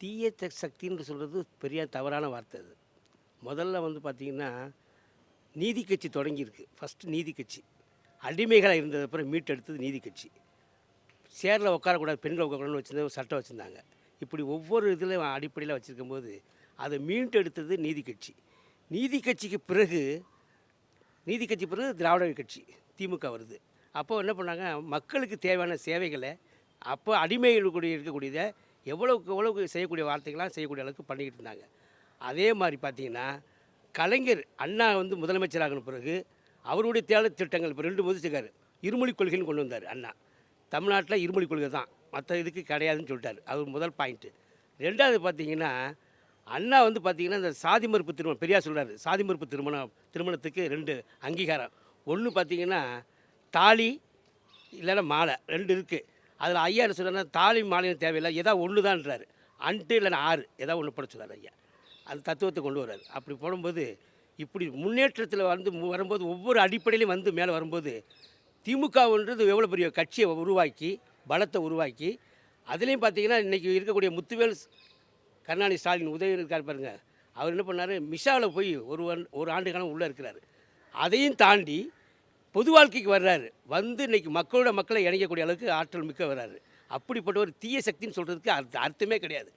தீய சக்தின்னு சொல்கிறது பெரிய தவறான வார்த்தை அது. முதல்ல வந்து பார்த்திங்கன்னா நீதி கட்சி தொடங்கியிருக்கு. ஃபஸ்ட்டு நீதி கட்சி. அடிமைகளாக இருந்தது அப்புறம் மீட்டெடுத்தது நீதி கட்சி. சேரில் உட்காரக்கூடாது பெண்கள் உட்காரக்கூடாதுன்னு வச்சிருந்த சட்டம் வச்சுருந்தாங்க. இப்படி ஒவ்வொரு இதில் அடிப்படையில் வச்சுருக்கும்போது அதை மீட்டெடுத்தது நீதி கட்சி. நீதி கட்சிக்கு பிறகு நீதி கட்சி பிறகு திராவிட கட்சி திமுக வருது. அப்போ என்ன பண்ணாங்க மக்களுக்கு தேவையான சேவைகளை அப்போ அடிமைகளுடைய இருக்கக்கூடியதை எவ்வளவுக்கு எவ்வளவுக்கு செய்யக்கூடிய வார்த்தைகள்லாம் செய்யக்கூடிய அளவுக்கு பண்ணிக்கிட்டு இருந்தாங்க. அதே மாதிரி பார்த்தீங்கன்னா கலைஞர் அண்ணா வந்து முதலமைச்சராகின பிறகு அவருடைய தேவை திட்டங்கள் இப்போ ரெண்டு முதிச்சிருக்காரு இருமொழி கொள்கைன்னு கொண்டு வந்தார் அண்ணா. தமிழ்நாட்டில் இருமொழி கொள்கை தான். மற்ற இதுக்கு கிடையாதுன்னு சொல்லிட்டாரு. அது முதல் பாயிண்ட்டு ரெண்டாவது பார்த்தீங்கன்னா அண்ணா வந்து பார்த்திங்கன்னா இந்த சாதி மறுப்பு திருமணம் பெரியார் சொல்கிறார் சாதி மறுப்பு திருமணம் திருமணத்துக்கு ரெண்டு அங்கீகாரம். ஒன்று பார்த்திங்கன்னா தாலி இல்லைன்னா மாலை ரெண்டு இருக்குது அதில் ஐயா என்ன தாலி மாலையும் தேவையில்லை ஏதாவது ஒன்று தான்றாரு அன்ட்டு இல்லைன்னா ஆறு. ஏதாவது ஒன்று போட ஐயா. அந்த தத்துவத்தை கொண்டு வர்றாரு. அப்படி போடும்போது இப்படி முன்னேற்றத்தில் வந்து மு- வரும்போது ஒவ்வொரு அடிப்படையிலையும் வந்து மேலே வரும்போது திமுகன்றது எவ்வளோ பெரிய கட்சியை உருவாக்கி பலத்தை உருவாக்கி அதுலேயும் பார்த்தீங்கன்னா இன்றைக்கி இருக்கக்கூடிய முத்துவேல் கருணாநிதி ஸ்டாலின் உதவி இருக்கார் பாருங்கள் அவர் என்ன பண்ணார்? மிஷாவில் போய் ஒரு ஒரு ஆண்டு காலம் உள்ளே இருக்கிறாரு. அதையும் தாண்டி பொது வாழ்க்கைக்கு வர்றாரு. வந்து இன்னைக்கு மக்களோட மக்களை இணைக்கக்கூடிய அளவுக்கு ஆற்றல் மிக்க வர்றாரு. அப்படிப்பட்ட ஒரு தீய சக்தின்னு சொல்கிறதுக்கு அர்த்த அர்த்தமே கிடையாது.